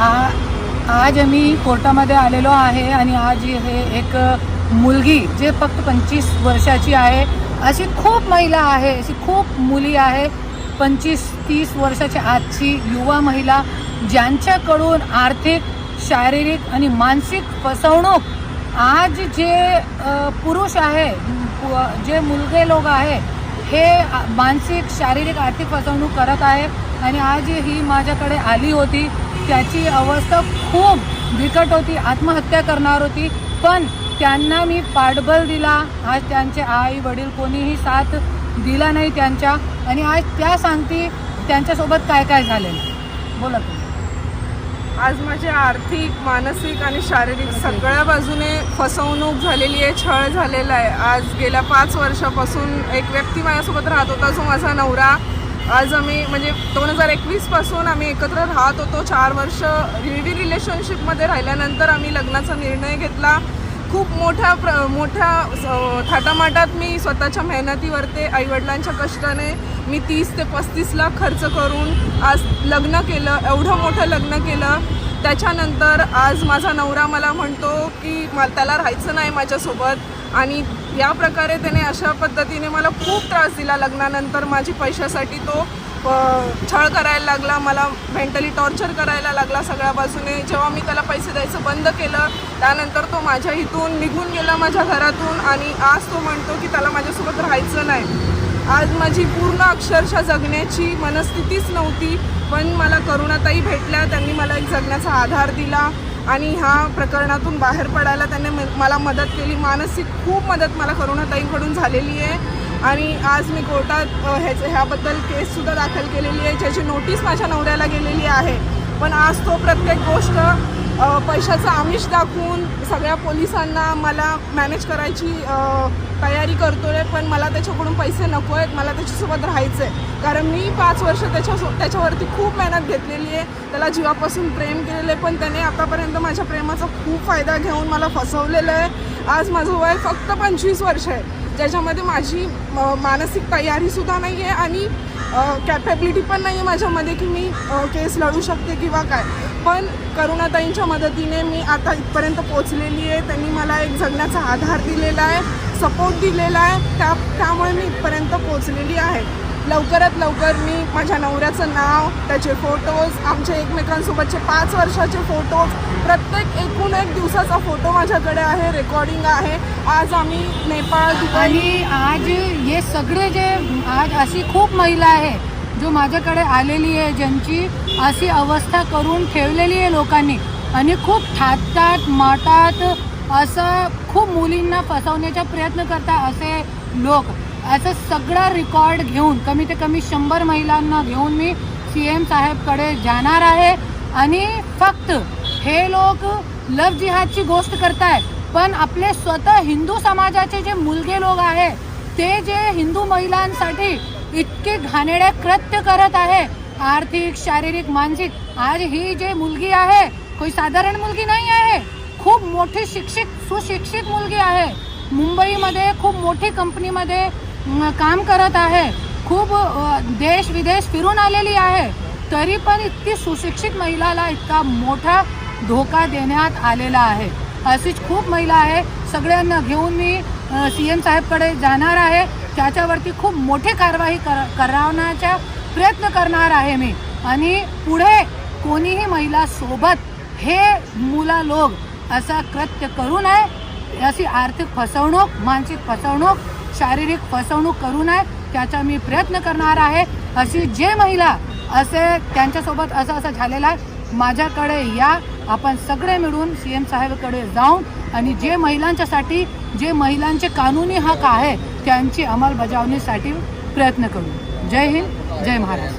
आ आज आम्ही कोर्टामध्ये आलेलो आहे आणि आज हे एक मुलगी जे फक्त पंचवीस वर्षाची आहे अशी खूप महिला आहे अशी खूप मुली आहे पंचवीस तीस वर्षाची आजची युवा महिला ज्यांच्याकडून आर्थिक शारीरिक आणि मानसिक फसवणूक आज जे पुरुष आहे जे मुलगे लोक आहे हे मानसिक शारीरिक आर्थिक फसवणूक करत आहे. आणि आज ही माझ्याकडे आली होती. त्याची अवस्था खूप बिकट होती आत्महत्या करणार होती. पण त्यांना मी पाठबल दिला. आज त्यांचे आई वडील कोणीही साथ दिला नाही त्यांच्या. आणि आज त्या सांगती त्यांच्यासोबत काय काय झाले बोला आज माझी आर्थिक मानसिक आणि शारीरिक सगळ्या बाजूने फसवणूक झालेली आहे छळ झालेला आहे. आज गेल्या पाच वर्षापासून एक व्यक्ती माझ्यासोबत राहत होता जो माझा नवरा आज आम्ही म्हणजे दोन हजार एकवीसपासून आम्ही एकत्र राहत होतो. चार वर्ष लिव्ही रिलेशनशिपमध्ये राहिल्यानंतर आम्ही लग्नाचा निर्णय घेतला. खूप मोठ्या प्र मोठ्या स- थाटामाटात मी स्वतःच्या मेहनतीवरते आईवडिलांच्या कष्टाने मी तीस ते पस्तीस लाख खर्च करून आज लग्न केलं एवढं मोठं लग्न केलं. त्याच्यानंतर आज माझा नवरा मला म्हणतो की मला त्याला राहायचं नाही माझ्यासोबत. आणि या प्रकारे त्याने अशा पद्धतीने मला खूप त्रास दिला लग्नानंतर माझी पैशासाठी तो छळ करायला लागला मला मेंटली टॉर्चर करायला लागला सगळ्या बाजूने. जेव्हा मी त्याला पैसे द्यायचं बंद केलं त्यानंतर तो माझ्या इथून निघून गेला माझ्या घरातून आणि आज तो म्हणतो की त्याला माझ्यासोबत राहायचं नाही. आज माझी पूर्ण अक्षरशः जगण्याची मनस्थितीच नव्हती पण मला करुणाताई भेटल्या त्यांनी मला एक जगण्याचा आधार दिला. आणि ह्या प्रकरणातून बाहेर पडायला त्यांनी म- मला मदत केली. मानसिक खूप मदत मला करुणाताईंकडून झालेली आहे. आणि आज मी कोर्टात ह्याच ह्याबद्दल केससुद्धा दाखल केलेली आहे. ज्याची नोटीस माझ्या नवऱ्याला गेलेली आहे. पण आज तो प्रत्येक गोष्ट पैशाचं आमिष दाखवून सगळ्या पोलिसांना मला मॅनेज करायची तयारी करतो आहे पण मला त्याच्याकडून पैसे नको आहेत मला त्याच्यासोबत राहायचं आहे कारण मी पाच वर्ष त्याच्या त्याच्यावरती खूप मेहनत घेतलेली आहे त्याला जीवापासून प्रेम केलेलं आहे पण त्याने आतापर्यंत माझ्या प्रेमाचा खूप फायदा घेऊन मला फसवलेलं आहे. आज माझं वय फक्त पंचवीस वर्ष आहे ज्याच्यामध्ये माझी मानसिक तयारीसुद्धा नाही आहे आणि कॅपेबिलिटी पण नाही आहे माझ्यामध्ये की मी केस लढू शकते किंवा काय. पण करुणाताईंच्या मदतीने मी आता इथपर्यंत पोचलेली आहे. त्यांनी मला एक जगण्याचा आधार दिलेला आहे सपोर्ट दिलेला आहे. त्या त्यामुळे मी इथपर्यंत पोचलेली आहे. लवकरात लवकर मी माझ्या नवऱ्याचं नाव त्याचे फोटोज आमच्या एकमेकांसोबतचे पाच वर्षाचे फोटोज प्रत्येक एकूण एक दिवसाचा फोटो माझ्याकडे आहे रेकॉर्डिंग आहे. आज आम्ही नेपाळ आणि आज हे सगळे जे आज अशी खूप महिला आहे जो माझ्याकडे आलेली आहे ज्यांची अशी अवस्था करून ठेवलेली आहे लोकांनी. आणि खूप थाटतात माटात असं खूप मुलींना फसवण्याचा प्रयत्न करतात असे लोक. असं सगळा रेकॉर्ड घेऊन कमी ते कमी शंभर महिलांना घेऊन मी सी एम साहेबकडे जाणार आहे. आणि फक्त हे लोक लव जिहादची गोष्ट करताय पण आपले स्वतः हिंदू समाजाचे जे मुलगे लोक आहे ते जे हिंदू महिलांसाठी इतके घाणेड्या कृत्य करत आहे आर्थिक शारीरिक मानसिक आज ही जे मुलगी आहे कोई साधारण मुलगी नाही आहे. खूप मोठी शिक्षित सुशिक्षित मुलगी आहे. मुंबईमध्ये खूप मोठी कंपनीमध्ये काम करत आहे. खूप देश विदेश फिरून आलेली आहे. तरी पण इतकी सुशिक्षित महिलाला इतका मोठा धोका देण्यात आलेला आहे. अशीच खूप महिला आहे. सगळ्यांना घेऊन मी सी एम साहेबकडे जाणार आहे. त्याच्यावरती खूप मोठी कारवाई कर करवण्याचा प्रयत्न करणार आहे मी. आणि पुढे कोणीही महिला सोबत हे मुला लोक असा कृत्य करू नये. अशी आर्थिक फसवणूक मानसिक फसवणूक शारीरिक फसवणूक करू नये त्याचा मी प्रयत्न करणार आहे. अशी जे महिला असे त्यांच्यासोबत असं असं झालेलं आहे माझ्याकडे या. आपण सगळे मिळून सी एम साहेबकडे जाऊन आणि जे महिलांच्यासाठी जे महिलांचे कानूनी हक आहे त्यांची अंमलबजावणीसाठी प्रयत्न करू. जय हिंद जय महाराष्ट्र.